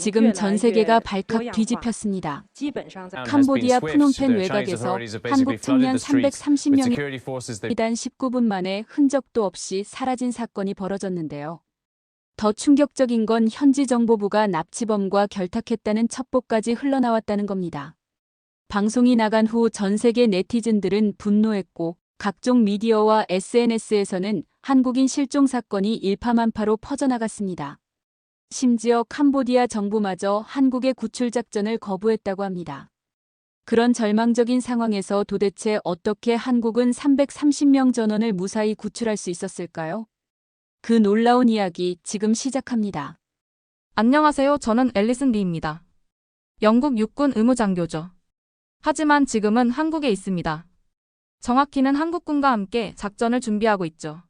지금 전 세계가 발칵 뒤집혔습니다. 캄보디아 프놈펜 외곽에서 한국 청년 330명이 단 19분 만에 흔적도 없이 사라진 사건이 벌어졌는데요. 더 충격적인 건 현지 정보부가 납치범과 결탁했다는 첩보까지 흘러나왔다는 겁니다. 방송이 나간 후 전 세계 네티즌들은 분노했고 각종 미디어와 SNS에서는 한국인 실종 사건이 일파만파로 퍼져나갔습니다. 심지어 캄보디아 정부마저 한국의 구출 작전을 거부했다고 합니다. 그런 절망적인 상황에서 도대체 어떻게 한국은 330명 전원을 무사히 구출할 수 있었을까요? 그 놀라운 이야기 지금 시작합니다. 안녕하세요. 저는 앨리슨 리입니다. 영국 육군 의무장교죠. 하지만 지금은 한국에 있습니다. 정확히는 한국군과 함께 작전을 준비하고 있죠.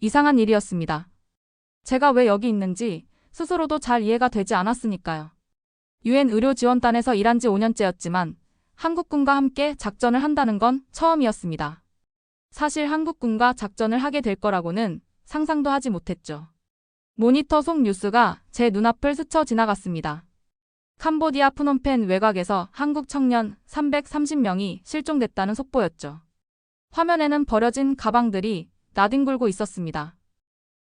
이상한 일이었습니다. 제가 왜 여기 있는지 스스로도 잘 이해가 되지 않았으니까요. 유엔 의료지원단에서 일한 지 5년째였지만 한국군과 함께 작전을 한다는 건 처음이었습니다. 사실 한국군과 작전을 하게 될 거라고는 상상도 하지 못했죠. 모니터 속 뉴스가 제 눈앞을 스쳐 지나갔습니다. 캄보디아 프놈펜 외곽에서 한국 청년 330명이 실종됐다는 속보였죠. 화면에는 버려진 가방들이 나뒹굴고 있었습니다.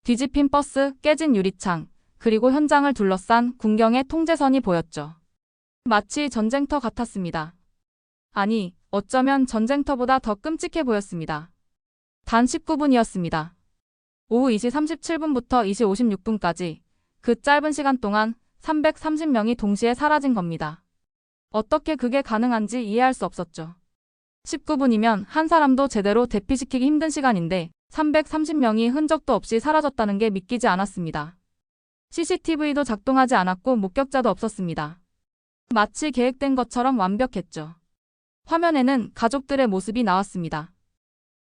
뒤집힌 버스, 깨진 유리창, 그리고 현장을 둘러싼 군경의 통제선이 보였죠. 마치 전쟁터 같았습니다. 아니, 어쩌면 전쟁터보다 더 끔찍해 보였습니다. 단 19분이었습니다. 오후 2시 37분부터 2시 56분까지 그 짧은 시간 동안 330명이 동시에 사라진 겁니다. 어떻게 그게 가능한지 이해할 수 없었죠. 19분이면 한 사람도 제대로 대피시키기 힘든 시간인데 330명이 흔적도 없이 사라졌다는 게 믿기지 않았습니다. CCTV도 작동하지 않았고 목격자도 없었습니다. 마치 계획된 것처럼 완벽했죠. 화면에는 가족들의 모습이 나왔습니다.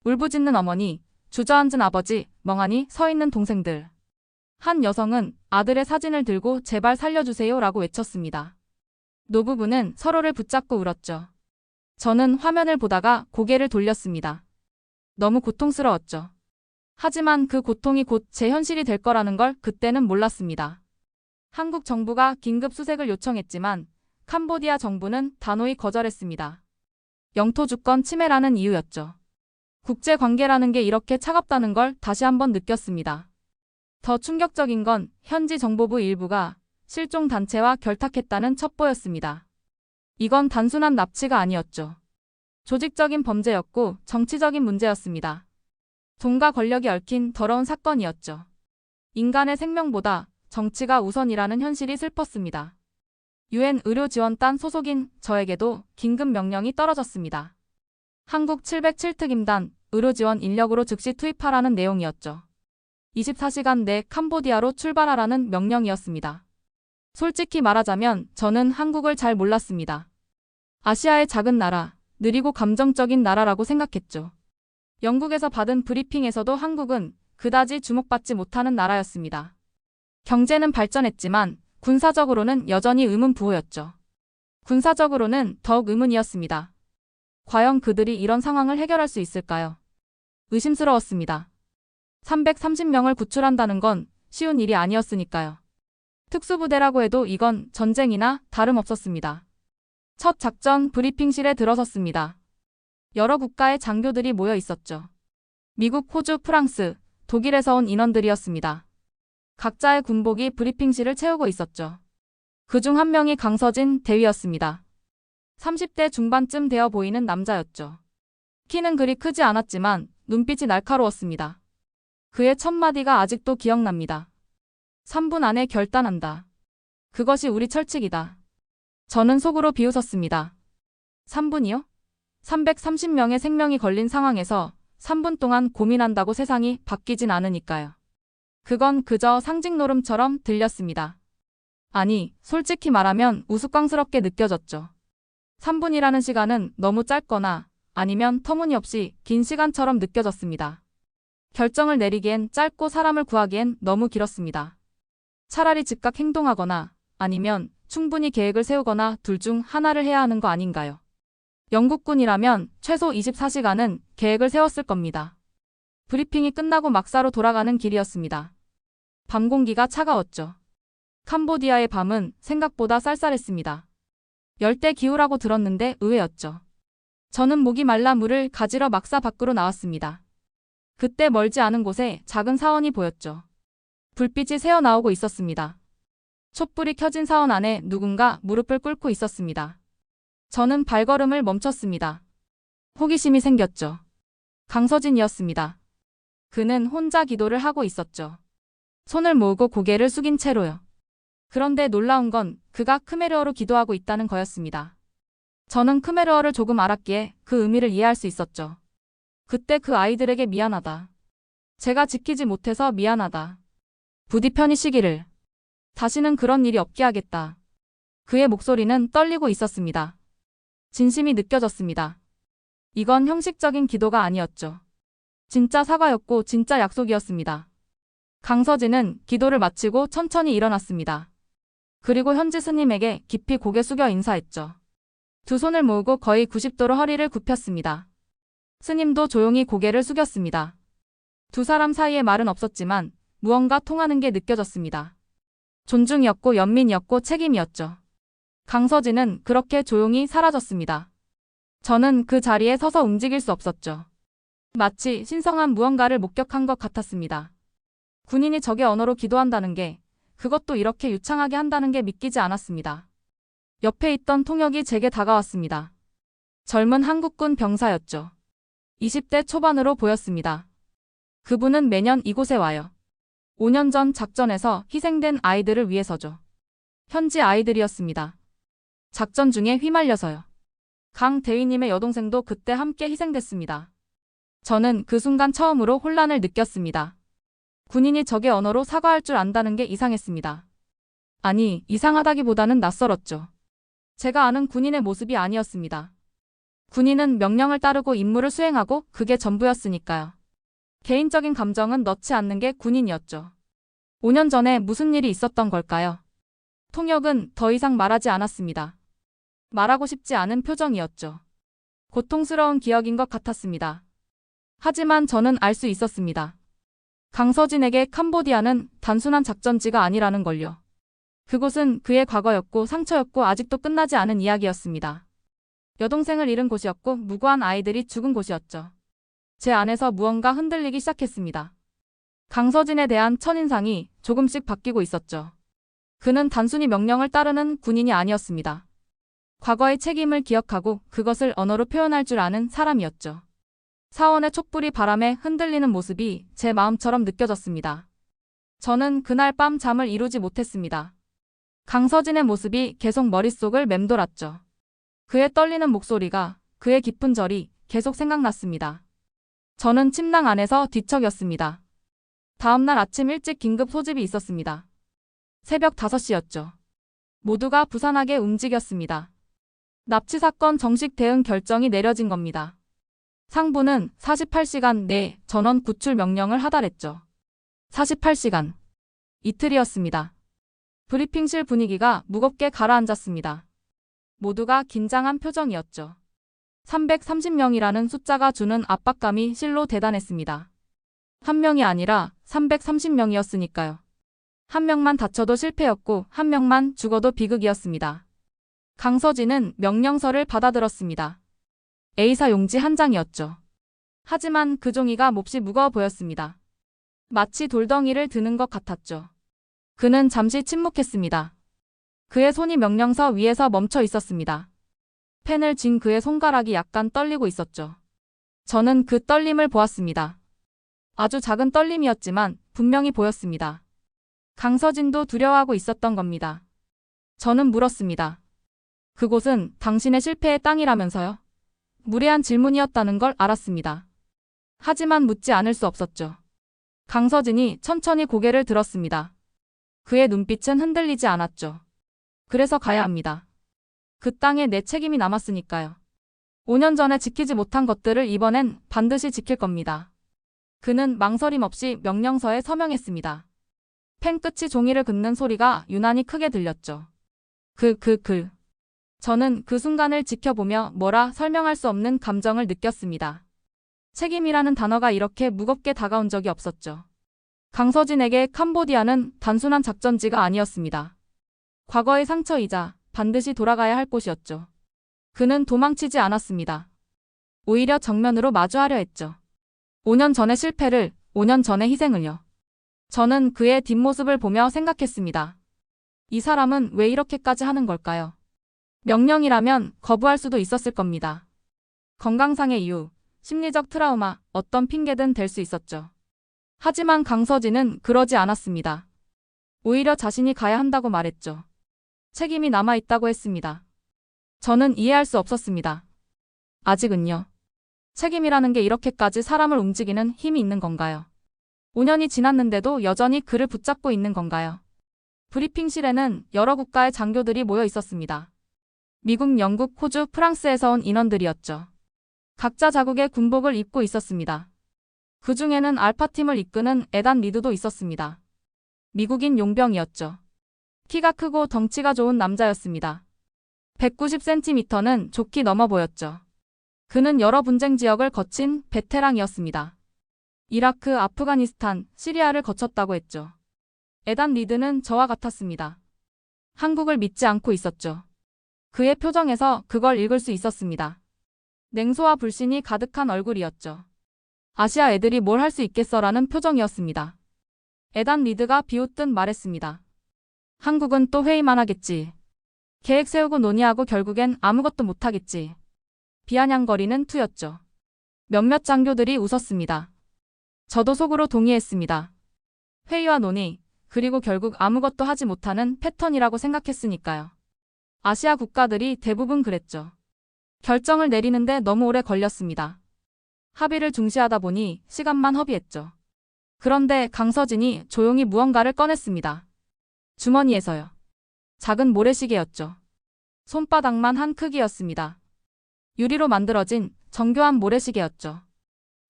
울부짖는 어머니, 주저앉은 아버지, 멍하니 서 있는 동생들. 한 여성은 아들의 사진을 들고 제발 살려주세요 라고 외쳤습니다. 노부부는 서로를 붙잡고 울었죠. 저는 화면을 보다가 고개를 돌렸습니다. 너무 고통스러웠죠. 하지만 그 고통이 곧 제 현실이 될 거라는 걸 그때는 몰랐습니다. 한국 정부가 긴급 수색을 요청했지만 캄보디아 정부는 단호히 거절했습니다. 영토 주권 침해라는 이유였죠. 국제 관계라는 게 이렇게 차갑다는 걸 다시 한번 느꼈습니다. 더 충격적인 건 현지 정보부 일부가 실종 단체와 결탁했다는 첩보였습니다. 이건 단순한 납치가 아니었죠. 조직적인 범죄였고 정치적인 문제였습니다. 돈과 권력이 얽힌 더러운 사건이었죠. 인간의 생명보다 정치가 우선이라는 현실이 슬펐습니다. 유엔 의료지원단 소속인 저에게도 긴급 명령이 떨어졌습니다. 한국 707특 임단 의료지원 인력으로 즉시 투입하라는 내용이었죠. 24시간 내 캄보디아로 출발하라는 명령이었습니다. 솔직히 말하자면 저는 한국을 잘 몰랐습니다. 아시아의 작은 나라, 느리고 감정적인 나라라고 생각했죠. 영국에서 받은 브리핑에서도 한국은 그다지 주목받지 못하는 나라였습니다. 경제는 발전했지만 군사적으로는 여전히 의문 부호였죠. 군사적으로는 더욱 의문이었습니다. 과연 그들이 이런 상황을 해결할 수 있을까요? 의심스러웠습니다. 330명을 구출한다는 건 쉬운 일이 아니었으니까요. 특수부대라고 해도 이건 전쟁이나 다름없었습니다. 첫 작전 브리핑실에 들어섰습니다. 여러 국가의 장교들이 모여 있었죠. 미국, 호주, 프랑스, 독일에서 온 인원들이었습니다. 각자의 군복이 브리핑실을 채우고 있었죠. 그 중 한 명이 강서진 대위였습니다. 30대 중반쯤 되어 보이는 남자였죠. 키는 그리 크지 않았지만 눈빛이 날카로웠습니다. 그의 첫 마디가 아직도 기억납니다. 3분 안에 결단한다. 그것이 우리 철칙이다. 저는 속으로 비웃었습니다. 3분이요? 330명의 생명이 걸린 상황에서 3분 동안 고민한다고 세상이 바뀌진 않으니까요. 그건 그저 상징 노름처럼 들렸습니다. 아니, 솔직히 말하면 우스꽝스럽게 느껴졌죠. 3분이라는 시간은 너무 짧거나 아니면 터무니없이 긴 시간처럼 느껴졌습니다. 결정을 내리기엔 짧고 사람을 구하기엔 너무 길었습니다. 차라리 즉각 행동하거나 아니면 충분히 계획을 세우거나 둘 중 하나를 해야 하는 거 아닌가요? 영국군이라면 최소 24시간은 계획을 세웠을 겁니다. 브리핑이 끝나고 막사로 돌아가는 길이었습니다. 밤 공기가 차가웠죠. 캄보디아의 밤은 생각보다 쌀쌀했습니다. 열대 기후라고 들었는데 의외였죠. 저는 목이 말라 물을 가지러 막사 밖으로 나왔습니다. 그때 멀지 않은 곳에 작은 사원이 보였죠. 불빛이 새어 나오고 있었습니다. 촛불이 켜진 사원 안에 누군가 무릎을 꿇고 있었습니다. 저는 발걸음을 멈췄습니다. 호기심이 생겼죠. 강서진이었습니다. 그는 혼자 기도를 하고 있었죠. 손을 모으고 고개를 숙인 채로요. 그런데 놀라운 건 그가 크메르어로 기도하고 있다는 거였습니다. 저는 크메르어를 조금 알았기에 그 의미를 이해할 수 있었죠. 그때 그 아이들에게 미안하다. 제가 지키지 못해서 미안하다. 부디 편히 쉬기를. 다시는 그런 일이 없게 하겠다. 그의 목소리는 떨리고 있었습니다. 진심이 느껴졌습니다. 이건 형식적인 기도가 아니었죠. 진짜 사과였고 진짜 약속이었습니다. 강서진은 기도를 마치고 천천히 일어났습니다. 그리고 현지 스님에게 깊이 고개 숙여 인사했죠. 두 손을 모으고 거의 90도로 허리를 굽혔습니다. 스님도 조용히 고개를 숙였습니다. 두 사람 사이에 말은 없었지만 무언가 통하는 게 느껴졌습니다. 존중이었고 연민이었고 책임이었죠. 강서진은 그렇게 조용히 사라졌습니다. 저는 그 자리에 서서 움직일 수 없었죠. 마치 신성한 무언가를 목격한 것 같았습니다. 군인이 적의 언어로 기도한다는 게 그것도 이렇게 유창하게 한다는 게 믿기지 않았습니다. 옆에 있던 통역이 제게 다가왔습니다. 젊은 한국군 병사였죠. 20대 초반으로 보였습니다. 그분은 매년 이곳에 와요. 5년 전 작전에서 희생된 아이들을 위해서죠. 현지 아이들이었습니다. 작전 중에 휘말려서요. 강 대위님의 여동생도 그때 함께 희생됐습니다. 저는 그 순간 처음으로 혼란을 느꼈습니다. 군인이 적의 언어로 사과할 줄 안다는 게 이상했습니다. 아니, 이상하다기보다는 낯설었죠. 제가 아는 군인의 모습이 아니었습니다. 군인은 명령을 따르고 임무를 수행하고 그게 전부였으니까요. 개인적인 감정은 넣지 않는 게 군인이었죠. 5년 전에 무슨 일이 있었던 걸까요? 통역은 더 이상 말하지 않았습니다. 말하고 싶지 않은 표정이었죠. 고통스러운 기억인 것 같았습니다. 하지만 저는 알 수 있었습니다. 강서진에게 캄보디아는 단순한 작전지가 아니라는 걸요. 그곳은 그의 과거였고 상처였고 아직도 끝나지 않은 이야기였습니다. 여동생을 잃은 곳이었고 무고한 아이들이 죽은 곳이었죠. 제 안에서 무언가 흔들리기 시작했습니다. 강서진에 대한 첫인상이 조금씩 바뀌고 있었죠. 그는 단순히 명령을 따르는 군인이 아니었습니다. 과거의 책임을 기억하고 그것을 언어로 표현할 줄 아는 사람이었죠. 사원의 촛불이 바람에 흔들리는 모습이 제 마음처럼 느껴졌습니다. 저는 그날 밤 잠을 이루지 못했습니다. 강서진의 모습이 계속 머릿속을 맴돌았죠. 그의 떨리는 목소리가, 그의 깊은 절이 계속 생각났습니다. 저는 침낭 안에서 뒤척였습니다. 다음날 아침 일찍 긴급 소집이 있었습니다. 새벽 5시였죠. 모두가 부산하게 움직였습니다. 납치 사건 정식 대응 결정이 내려진 겁니다. 상부는 48시간 내 전원 구출 명령을 하달했죠. 48시간. 이틀이었습니다. 브리핑실 분위기가 무겁게 가라앉았습니다. 모두가 긴장한 표정이었죠. 330명이라는 숫자가 주는 압박감이 실로 대단했습니다. 한 명이 아니라 330명이었으니까요. 한 명만 다쳐도 실패였고 한 명만 죽어도 비극이었습니다. 강서진은 명령서를 받아들었습니다. A사 용지 한 장이었죠. 하지만 그 종이가 몹시 무거워 보였습니다. 마치 돌덩이를 드는 것 같았죠. 그는 잠시 침묵했습니다. 그의 손이 명령서 위에서 멈춰 있었습니다. 펜을 쥔 그의 손가락이 약간 떨리고 있었죠. 저는 그 떨림을 보았습니다. 아주 작은 떨림이었지만 분명히 보였습니다. 강서진도 두려워하고 있었던 겁니다. 저는 물었습니다. 그곳은 당신의 실패의 땅이라면서요? 무례한 질문이었다는 걸 알았습니다. 하지만 묻지 않을 수 없었죠. 강서진이 천천히 고개를 들었습니다. 그의 눈빛은 흔들리지 않았죠. 그래서 가야 합니다. 그 땅에 내 책임이 남았으니까요. 5년 전에 지키지 못한 것들을 이번엔 반드시 지킬 겁니다. 그는 망설임 없이 명령서에 서명했습니다. 펜 끝이 종이를 긋는 소리가 유난히 크게 들렸죠. 그, 그, 그. 저는 그 순간을 지켜보며 뭐라 설명할 수 없는 감정을 느꼈습니다. 책임이라는 단어가 이렇게 무겁게 다가온 적이 없었죠. 강서진에게 캄보디아는 단순한 작전지가 아니었습니다. 과거의 상처이자 반드시 돌아가야 할 곳이었죠. 그는 도망치지 않았습니다. 오히려 정면으로 마주하려 했죠. 5년 전의 실패를, 5년 전의 희생을요. 저는 그의 뒷모습을 보며 생각했습니다. 이 사람은 왜 이렇게까지 하는 걸까요? 명령이라면 거부할 수도 있었을 겁니다. 건강상의 이유, 심리적 트라우마, 어떤 핑계든 될 수 있었죠. 하지만 강서진은 그러지 않았습니다. 오히려 자신이 가야 한다고 말했죠. 책임이 남아있다고 했습니다. 저는 이해할 수 없었습니다. 아직은요. 책임이라는 게 이렇게까지 사람을 움직이는 힘이 있는 건가요? 5년이 지났는데도 여전히 그를 붙잡고 있는 건가요? 브리핑실에는 여러 국가의 장교들이 모여 있었습니다. 미국, 영국, 호주, 프랑스에서 온 인원들이었죠. 각자 자국의 군복을 입고 있었습니다. 그 중에는 알파팀을 이끄는 에단 리드도 있었습니다. 미국인 용병이었죠. 키가 크고 덩치가 좋은 남자였습니다. 190cm는 좋게 넘어 보였죠. 그는 여러 분쟁 지역을 거친 베테랑이었습니다. 이라크, 아프가니스탄, 시리아를 거쳤다고 했죠. 에단 리드는 저와 같았습니다. 한국을 믿지 않고 있었죠. 그의 표정에서 그걸 읽을 수 있었습니다. 냉소와 불신이 가득한 얼굴이었죠. 아시아 애들이 뭘 할 수 있겠어라는 표정이었습니다. 에단 리드가 비웃듯 말했습니다. 한국은 또 회의만 하겠지. 계획 세우고 논의하고 결국엔 아무것도 못하겠지. 비아냥거리는 투였죠. 몇몇 장교들이 웃었습니다. 저도 속으로 동의했습니다. 회의와 논의, 그리고 결국 아무것도 하지 못하는 패턴이라고 생각했으니까요. 아시아 국가들이 대부분 그랬죠. 결정을 내리는데 너무 오래 걸렸습니다. 합의를 중시하다 보니 시간만 허비했죠. 그런데 강서진이 조용히 무언가를 꺼냈습니다. 주머니에서요. 작은 모래시계였죠. 손바닥만 한 크기였습니다. 유리로 만들어진 정교한 모래시계였죠.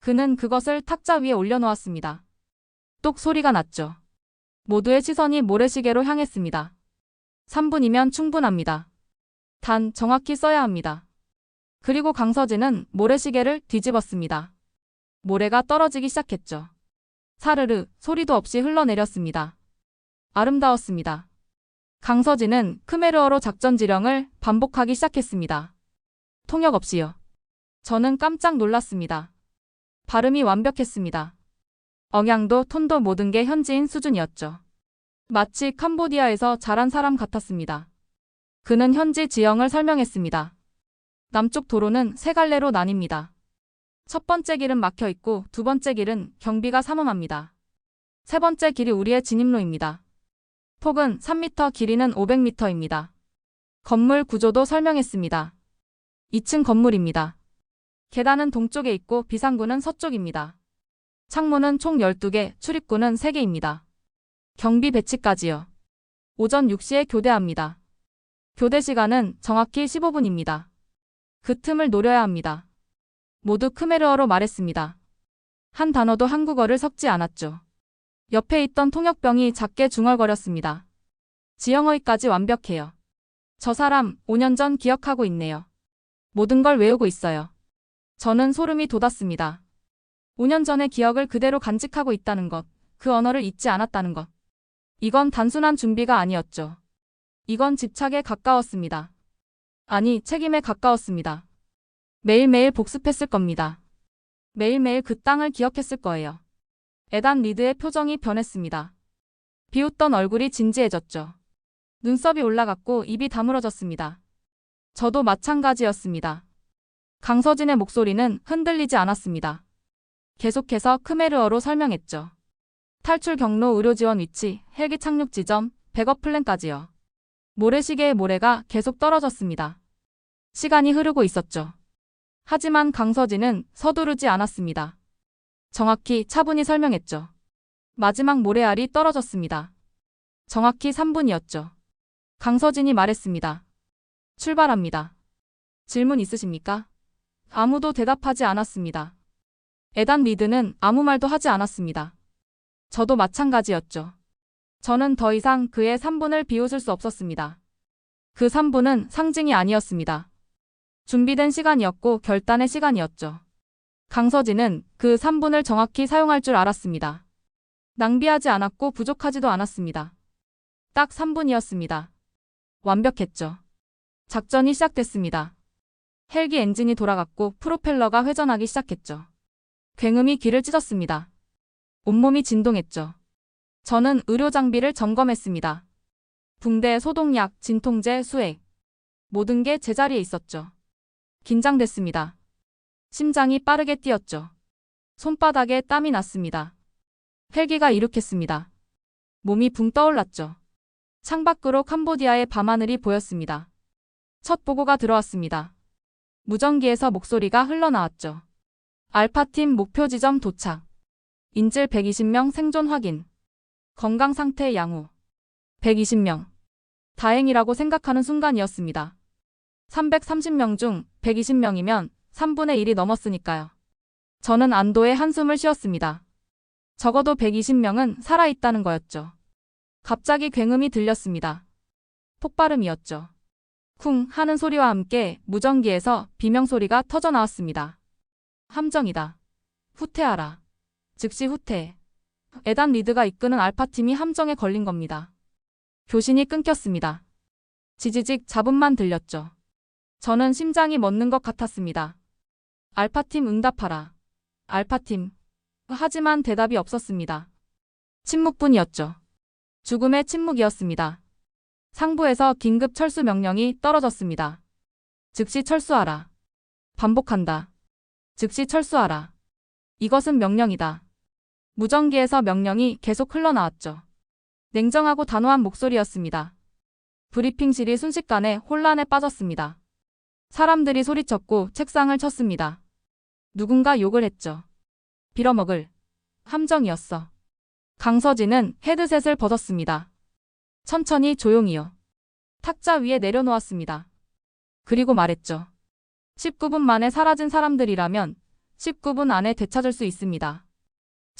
그는 그것을 탁자 위에 올려놓았습니다. 똑 소리가 났죠. 모두의 시선이 모래시계로 향했습니다. 3분이면 충분합니다. 단 정확히 써야 합니다. 그리고 강서진은 모래시계를 뒤집었습니다. 모래가 떨어지기 시작했죠. 사르르 소리도 없이 흘러내렸습니다. 아름다웠습니다. 강서진은 크메르어로 작전 지령을 반복하기 시작했습니다. 통역 없이요. 저는 깜짝 놀랐습니다. 발음이 완벽했습니다. 억양도 톤도 모든 게 현지인 수준이었죠. 마치 캄보디아에서 자란 사람 같았습니다. 그는 현지 지형을 설명했습니다. 남쪽 도로는 세 갈래로 나뉩니다. 첫 번째 길은 막혀 있고 두 번째 길은 경비가 삼엄합니다. 세 번째 길이 우리의 진입로입니다. 폭은 3m, 길이는 500m입니다. 건물 구조도 설명했습니다. 2층 건물입니다. 계단은 동쪽에 있고 비상구는 서쪽입니다. 창문은 총 12개, 출입구는 3개입니다. 경비 배치까지요. 오전 6시에 교대합니다. 교대 시간은 정확히 15분입니다. 그 틈을 노려야 합니다. 모두 크메르어로 말했습니다. 한 단어도 한국어를 섞지 않았죠. 옆에 있던 통역병이 작게 중얼거렸습니다. 지영어휘까지 완벽해요. 저 사람 5년 전 기억하고 있네요. 모든 걸 외우고 있어요. 저는 소름이 돋았습니다. 5년 전의 기억을 그대로 간직하고 있다는 것, 그 언어를 잊지 않았다는 것. 이건 단순한 준비가 아니었죠. 이건 집착에 가까웠습니다. 아니, 책임에 가까웠습니다. 매일매일 복습했을 겁니다. 매일매일 그 땅을 기억했을 거예요. 에단 리드의 표정이 변했습니다. 비웃던 얼굴이 진지해졌죠. 눈썹이 올라갔고 입이 다물어졌습니다. 저도 마찬가지였습니다. 강서진의 목소리는 흔들리지 않았습니다. 계속해서 크메르어로 설명했죠. 탈출 경로 의료 지원 위치, 헬기 착륙 지점, 백업 플랜까지요. 모래시계의 모래가 계속 떨어졌습니다. 시간이 흐르고 있었죠. 하지만 강서진은 서두르지 않았습니다. 정확히 차분히 설명했죠. 마지막 모래알이 떨어졌습니다. 정확히 3분이었죠. 강서진이 말했습니다. 출발합니다. 질문 있으십니까? 아무도 대답하지 않았습니다. 에단 리드는 아무 말도 하지 않았습니다. 저도 마찬가지였죠. 저는 더 이상 그의 3분을 비웃을 수 없었습니다. 그 3분은 상징이 아니었습니다. 준비된 시간이었고 결단의 시간이었죠. 강서진은 그 3분을 정확히 사용할 줄 알았습니다. 낭비하지 않았고 부족하지도 않았습니다. 딱 3분이었습니다. 완벽했죠. 작전이 시작됐습니다. 헬기 엔진이 돌아갔고 프로펠러가 회전하기 시작했죠. 굉음이 귀를 찢었습니다. 온몸이 진동했죠. 저는 의료 장비를 점검했습니다. 붕대, 소독약, 진통제, 수액. 모든 게 제자리에 있었죠. 긴장됐습니다. 심장이 빠르게 뛰었죠. 손바닥에 땀이 났습니다. 헬기가 이륙했습니다. 몸이 붕 떠올랐죠. 창밖으로 캄보디아의 밤하늘이 보였습니다. 첫 보고가 들어왔습니다. 무전기에서 목소리가 흘러나왔죠. 알파팀 목표 지점 도착. 인질 120명 생존 확인. 건강 상태 양호. 120명. 다행이라고 생각하는 순간이었습니다. 330명 중 120명이면 3분의 1이 넘었으니까요. 저는 안도의 한숨을 쉬었습니다. 적어도 120명은 살아있다는 거였죠. 갑자기 굉음이 들렸습니다. 폭발음이었죠. 쿵 하는 소리와 함께 무전기에서 비명소리가 터져 나왔습니다. 함정이다. 후퇴하라. 즉시 후퇴. 에단 리드가 이끄는 알파팀이 함정에 걸린 겁니다. 교신이 끊겼습니다. 지지직 잡음만 들렸죠. 저는 심장이 멎는 것 같았습니다. 알파팀 응답하라. 알파팀. 하지만 대답이 없었습니다. 침묵뿐이었죠. 죽음의 침묵이었습니다. 상부에서 긴급 철수 명령이 떨어졌습니다. 즉시 철수하라. 반복한다. 즉시 철수하라. 이것은 명령이다. 무전기에서 명령이 계속 흘러나왔죠. 냉정하고 단호한 목소리였습니다. 브리핑실이 순식간에 혼란에 빠졌습니다. 사람들이 소리쳤고 책상을 쳤습니다. 누군가 욕을 했죠. 빌어먹을. 함정이었어. 강서진은 헤드셋을 벗었습니다. 천천히 조용히요. 탁자 위에 내려놓았습니다. 그리고 말했죠. 19분 만에 사라진 사람들이라면 19분 안에 되찾을 수 있습니다.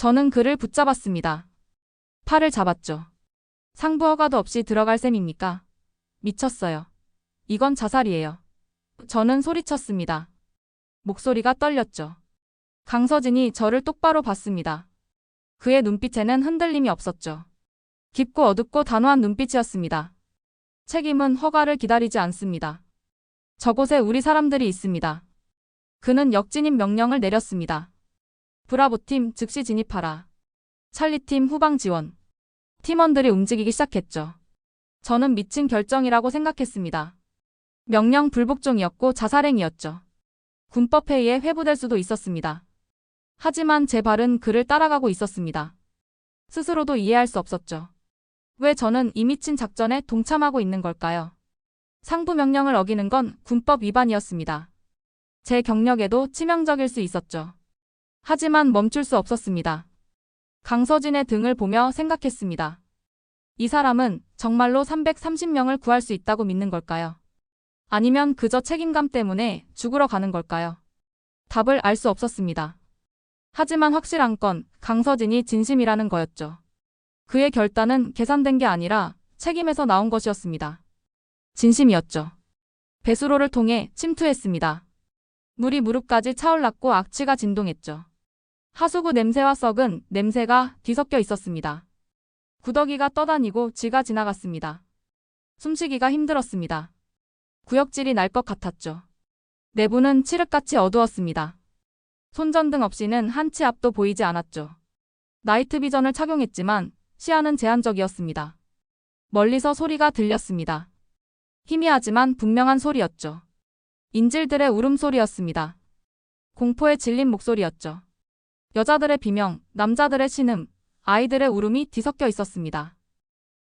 저는 그를 붙잡았습니다. 팔을 잡았죠. 상부 허가도 없이 들어갈 셈입니까? 미쳤어요. 이건 자살이에요. 저는 소리쳤습니다. 목소리가 떨렸죠. 강서진이 저를 똑바로 봤습니다. 그의 눈빛에는 흔들림이 없었죠. 깊고 어둡고 단호한 눈빛이었습니다. 책임은 허가를 기다리지 않습니다. 저곳에 우리 사람들이 있습니다. 그는 역진입 명령을 내렸습니다. 브라보팀 즉시 진입하라. 찰리팀 후방 지원. 팀원들이 움직이기 시작했죠. 저는 미친 결정이라고 생각했습니다. 명령 불복종이었고 자살행위였죠. 군법 회의에 회부될 수도 있었습니다. 하지만 제 발은 그를 따라가고 있었습니다. 스스로도 이해할 수 없었죠. 왜 저는 이 미친 작전에 동참하고 있는 걸까요? 상부 명령을 어기는 건 군법 위반이었습니다. 제 경력에도 치명적일 수 있었죠. 하지만 멈출 수 없었습니다. 강서진의 등을 보며 생각했습니다. 이 사람은 정말로 330명을 구할 수 있다고 믿는 걸까요? 아니면 그저 책임감 때문에 죽으러 가는 걸까요? 답을 알 수 없었습니다. 하지만 확실한 건 강서진이 진심이라는 거였죠. 그의 결단은 계산된 게 아니라 책임에서 나온 것이었습니다. 진심이었죠. 배수로를 통해 침투했습니다. 물이 무릎까지 차올랐고 악취가 진동했죠. 하수구 냄새와 썩은 냄새가 뒤섞여 있었습니다. 구더기가 떠다니고 쥐가 지나갔습니다. 숨쉬기가 힘들었습니다. 구역질이 날 것 같았죠. 내부는 칠흑같이 어두웠습니다. 손전등 없이는 한 치 앞도 보이지 않았죠. 나이트 비전을 착용했지만 시야는 제한적이었습니다. 멀리서 소리가 들렸습니다. 희미하지만 분명한 소리였죠. 인질들의 울음소리였습니다. 공포에 질린 목소리였죠. 여자들의 비명, 남자들의 신음, 아이들의 울음이 뒤섞여 있었습니다.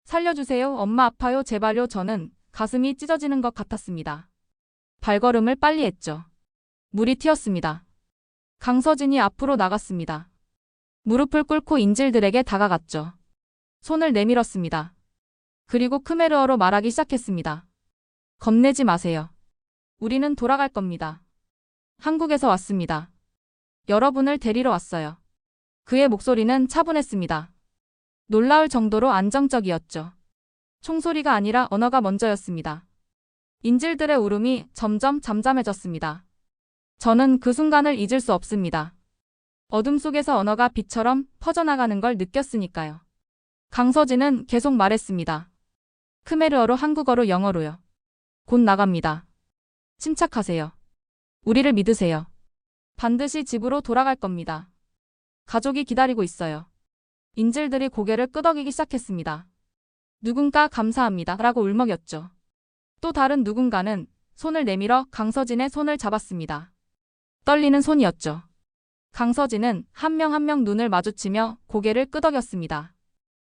살려주세요, 엄마 아파요, 제발요, 저는 가슴이 찢어지는 것 같았습니다. 발걸음을 빨리 했죠. 물이 튀었습니다. 강서진이 앞으로 나갔습니다. 무릎을 꿇고 인질들에게 다가갔죠. 손을 내밀었습니다. 그리고 크메르어로 말하기 시작했습니다. 겁내지 마세요. 우리는 돌아갈 겁니다. 한국에서 왔습니다. 여러분을 데리러 왔어요. 그의 목소리는 차분했습니다. 놀라울 정도로 안정적이었죠. 총소리가 아니라 언어가 먼저였습니다. 인질들의 울음이 점점 잠잠해졌습니다. 저는 그 순간을 잊을 수 없습니다. 어둠 속에서 언어가 빛처럼 퍼져나가는 걸 느꼈으니까요. 강서진은 계속 말했습니다. 크메르어로 한국어로 영어로요. 곧 나갑니다. 침착하세요. 우리를 믿으세요. 반드시 집으로 돌아갈 겁니다. 가족이 기다리고 있어요. 인질들이 고개를 끄덕이기 시작했습니다. 누군가 감사합니다. 라고 울먹였죠. 또 다른 누군가는 손을 내밀어 강서진의 손을 잡았습니다. 떨리는 손이었죠. 강서진은 한 명 한 명 눈을 마주치며 고개를 끄덕였습니다.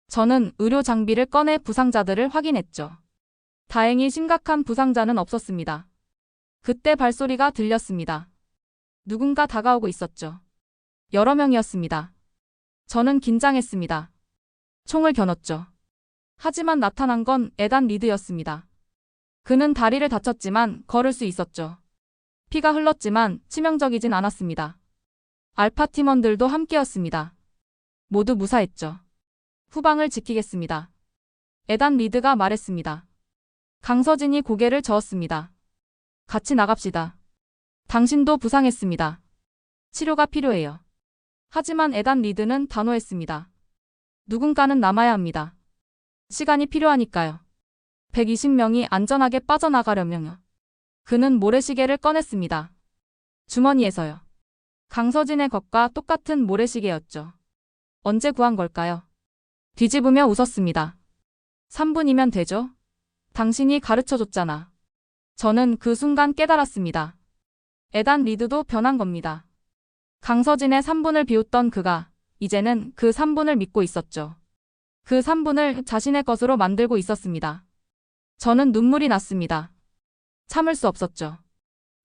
저는 의료 장비를 꺼내 부상자들을 확인했죠. 다행히 심각한 부상자는 없었습니다. 그때 발소리가 들렸습니다. 누군가 다가오고 있었죠. 여러 명이었습니다. 저는 긴장했습니다. 총을 겨눴죠. 하지만 나타난 건 에단 리드였습니다. 그는 다리를 다쳤지만 걸을 수 있었죠. 피가 흘렀지만 치명적이진 않았습니다. 알파 팀원들도 함께였습니다. 모두 무사했죠. 후방을 지키겠습니다. 에단 리드가 말했습니다. 강서진이 고개를 저었습니다. 같이 나갑시다. 당신도 부상했습니다. 치료가 필요해요. 하지만 에단 리드는 단호했습니다. 누군가는 남아야 합니다. 시간이 필요하니까요. 120명이 안전하게 빠져나가려면요. 그는 모래시계를 꺼냈습니다. 주머니에서요. 강서진의 것과 똑같은 모래시계였죠. 언제 구한 걸까요? 뒤집으며 웃었습니다. 3분이면 되죠? 당신이 가르쳐 줬잖아. 저는 그 순간 깨달았습니다. 에단 리드도 변한 겁니다. 강서진의 3분을 비웃던 그가 이제는 그 3분을 믿고 있었죠. 그 3분을 자신의 것으로 만들고 있었습니다. 저는 눈물이 났습니다. 참을 수 없었죠.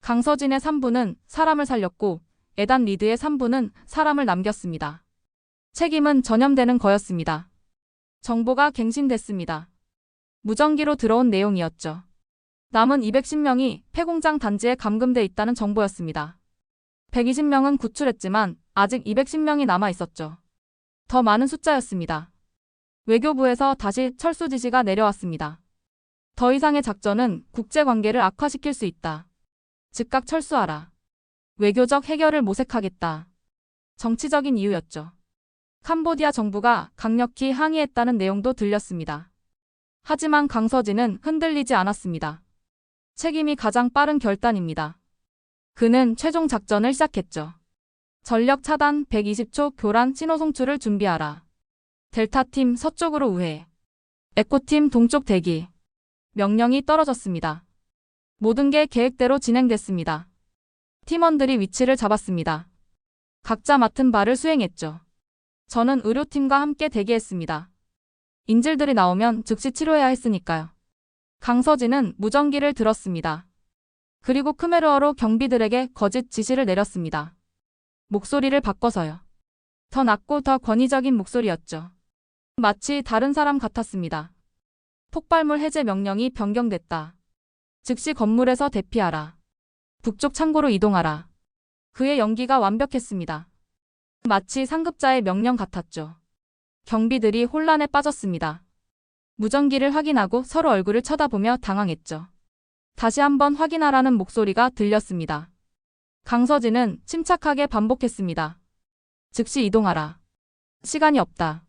강서진의 3분은 사람을 살렸고 에단 리드의 3분은 사람을 남겼습니다. 책임은 전염되는 거였습니다. 정보가 갱신됐습니다. 무전기로 들어온 내용이었죠. 남은 210명이 폐공장 단지에 감금돼 있다는 정보였습니다. 120명은 구출했지만 아직 210명이 남아 있었죠. 더 많은 숫자였습니다. 외교부에서 다시 철수 지시가 내려왔습니다. 더 이상의 작전은 국제 관계를 악화시킬 수 있다. 즉각 철수하라. 외교적 해결을 모색하겠다. 정치적인 이유였죠. 캄보디아 정부가 강력히 항의했다는 내용도 들렸습니다. 하지만 강서진은 흔들리지 않았습니다. 책임이 가장 빠른 결단입니다. 그는 최종 작전을 시작했죠. 전력 차단 120초 교란 신호 송출을 준비하라. 델타팀 서쪽으로 우회. 에코팀 동쪽 대기. 명령이 떨어졌습니다. 모든 게 계획대로 진행됐습니다. 팀원들이 위치를 잡았습니다. 각자 맡은 바를 수행했죠. 저는 의료팀과 함께 대기했습니다. 인질들이 나오면 즉시 치료해야 했으니까요. 강서진은 무전기를 들었습니다. 그리고 크메르어로 경비들에게 거짓 지시를 내렸습니다. 목소리를 바꿔서요. 더 낮고 더 권위적인 목소리였죠. 마치 다른 사람 같았습니다. 폭발물 해제 명령이 변경됐다. 즉시 건물에서 대피하라. 북쪽 창고로 이동하라. 그의 연기가 완벽했습니다. 마치 상급자의 명령 같았죠. 경비들이 혼란에 빠졌습니다. 무전기를 확인하고 서로 얼굴을 쳐다보며 당황했죠. 다시 한번 확인하라는 목소리가 들렸습니다. 강서진은 침착하게 반복했습니다. 즉시 이동하라. 시간이 없다.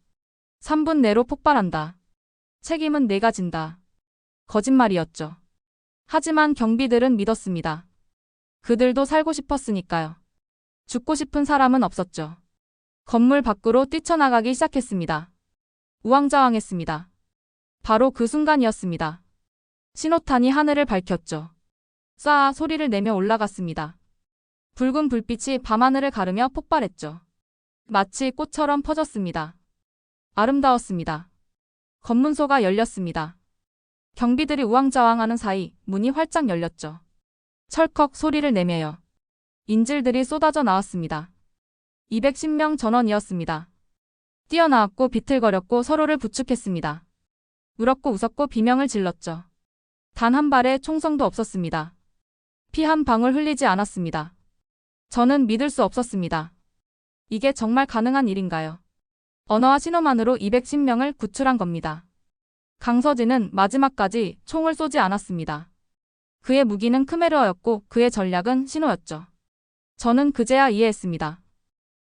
3분 내로 폭발한다. 책임은 내가 진다. 거짓말이었죠. 하지만 경비들은 믿었습니다. 그들도 살고 싶었으니까요. 죽고 싶은 사람은 없었죠. 건물 밖으로 뛰쳐나가기 시작했습니다. 우왕좌왕했습니다. 바로 그 순간이었습니다. 신호탄이 하늘을 밝혔죠. 쏴 소리를 내며 올라갔습니다. 붉은 불빛이 밤하늘을 가르며 폭발했죠. 마치 꽃처럼 퍼졌습니다. 아름다웠습니다. 검문소가 열렸습니다. 경비들이 우왕좌왕하는 사이 문이 활짝 열렸죠. 철컥 소리를 내며요. 인질들이 쏟아져 나왔습니다. 210명 전원이었습니다. 뛰어나왔고 비틀거렸고 서로를 부축했습니다. 울었고 웃었고 비명을 질렀죠. 단 한 발의 총성도 없었습니다. 피 한 방울 흘리지 않았습니다. 저는 믿을 수 없었습니다. 이게 정말 가능한 일인가요? 언어와 신호만으로 210명을 구출한 겁니다. 강서진은 마지막까지 총을 쏘지 않았습니다. 그의 무기는 크메르어였고 그의 전략은 신호였죠. 저는 그제야 이해했습니다.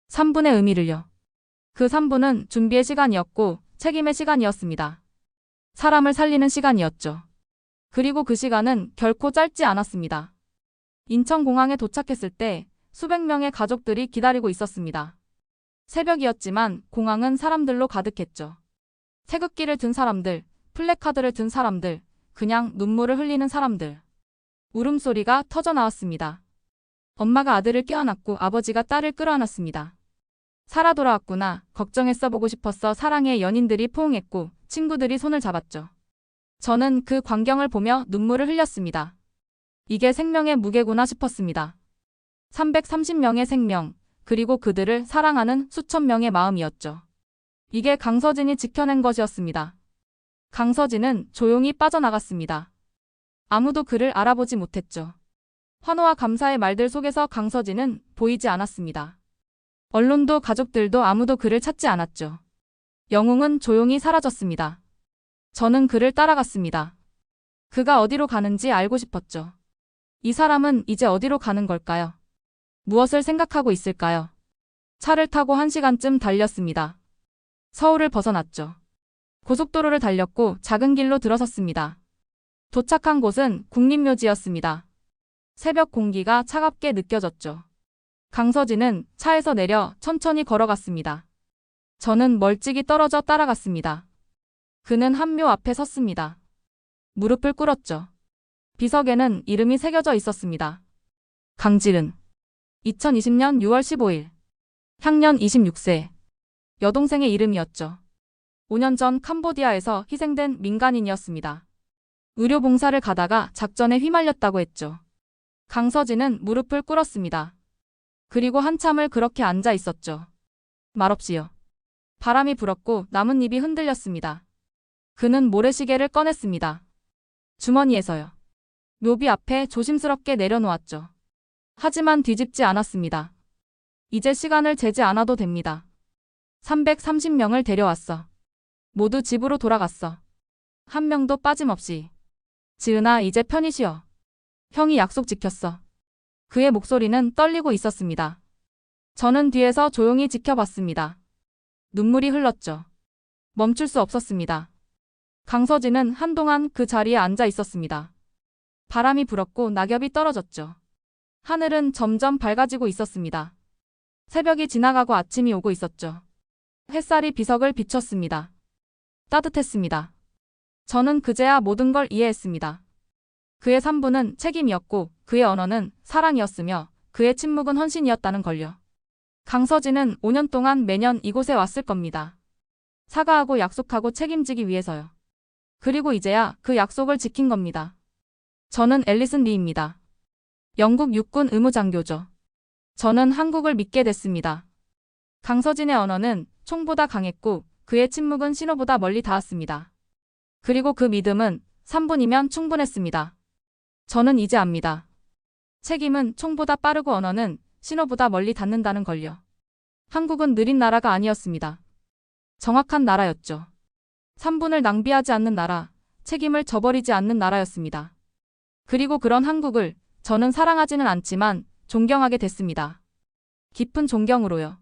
3분의 의미를요. 그 3분은 준비의 시간이었고 책임의 시간이었습니다. 사람을 살리는 시간이었죠. 그리고 그 시간은 결코 짧지 않았습니다. 인천공항에 도착했을 때 수백 명의 가족들이 기다리고 있었습니다. 새벽이었지만 공항은 사람들로 가득했죠. 태극기를 든 사람들, 플래카드를 든 사람들, 그냥 눈물을 흘리는 사람들. 울음소리가 터져 나왔습니다. 엄마가 아들을 껴안았고 아버지가 딸을 끌어안았습니다. 살아 돌아왔구나. 걱정했어 보고 싶었어. 사랑의 연인들이 포옹했고 친구들이 손을 잡았죠. 저는 그 광경을 보며 눈물을 흘렸습니다. 이게 생명의 무게구나 싶었습니다. 330명의 생명, 그리고 그들을 사랑하는 수천 명의 마음이었죠. 이게 강서진이 지켜낸 것이었습니다. 강서진은 조용히 빠져나갔습니다. 아무도 그를 알아보지 못했죠. 환호와 감사의 말들 속에서 강서진은 보이지 않았습니다. 언론도 가족들도 아무도 그를 찾지 않았죠. 영웅은 조용히 사라졌습니다. 저는 그를 따라갔습니다. 그가 어디로 가는지 알고 싶었죠. 이 사람은 이제 어디로 가는 걸까요? 무엇을 생각하고 있을까요? 차를 타고 한 시간쯤 달렸습니다. 서울을 벗어났죠. 고속도로를 달렸고 작은 길로 들어섰습니다. 도착한 곳은 국립묘지였습니다. 새벽 공기가 차갑게 느껴졌죠. 강서진은 차에서 내려 천천히 걸어갔습니다. 저는 멀찍이 떨어져 따라갔습니다. 그는 한 묘 앞에 섰습니다. 무릎을 꿇었죠. 비석에는 이름이 새겨져 있었습니다. 강지른. 2020년 6월 15일. 향년 26세. 여동생의 이름이었죠. 5년 전 캄보디아에서 희생된 민간인이었습니다. 의료 봉사를 가다가 작전에 휘말렸다고 했죠. 강서진은 무릎을 꿇었습니다. 그리고 한참을 그렇게 앉아 있었죠. 말없이요. 바람이 불었고 나뭇잎이 흔들렸습니다. 그는 모래시계를 꺼냈습니다. 주머니에서요. 묘비 앞에 조심스럽게 내려놓았죠. 하지만 뒤집지 않았습니다. 이제 시간을 재지 않아도 됩니다. 330명을 데려왔어. 모두 집으로 돌아갔어. 한 명도 빠짐없이. 지은아, 이제 편히 쉬어. 형이 약속 지켰어. 그의 목소리는 떨리고 있었습니다. 저는 뒤에서 조용히 지켜봤습니다. 눈물이 흘렀죠. 멈출 수 없었습니다. 강서진은 한동안 그 자리에 앉아 있었습니다. 바람이 불었고 낙엽이 떨어졌죠. 하늘은 점점 밝아지고 있었습니다. 새벽이 지나가고 아침이 오고 있었죠. 햇살이 비석을 비췄습니다. 따뜻했습니다. 저는 그제야 모든 걸 이해했습니다. 그의 산부는 책임이었고 그의 언어는 사랑이었으며 그의 침묵은 헌신이었다는 걸요. 강서진은 5년 동안 매년 이곳에 왔을 겁니다. 사과하고 약속하고 책임지기 위해서요. 그리고 이제야 그 약속을 지킨 겁니다. 저는 앨리슨 리입니다. 영국 육군 의무장교죠. 저는 한국을 믿게 됐습니다. 강서진의 언어는 총보다 강했고 그의 침묵은 신호보다 멀리 닿았습니다. 그리고 그 믿음은 3분이면 충분했습니다. 저는 이제 압니다. 책임은 총보다 빠르고 언어는 신호보다 멀리 닿는다는 걸요. 한국은 느린 나라가 아니었습니다. 정확한 나라였죠. 3분을 낭비하지 않는 나라, 책임을 저버리지 않는 나라였습니다. 그리고 그런 한국을 저는 사랑하지는 않지만 존경하게 됐습니다. 깊은 존경으로요.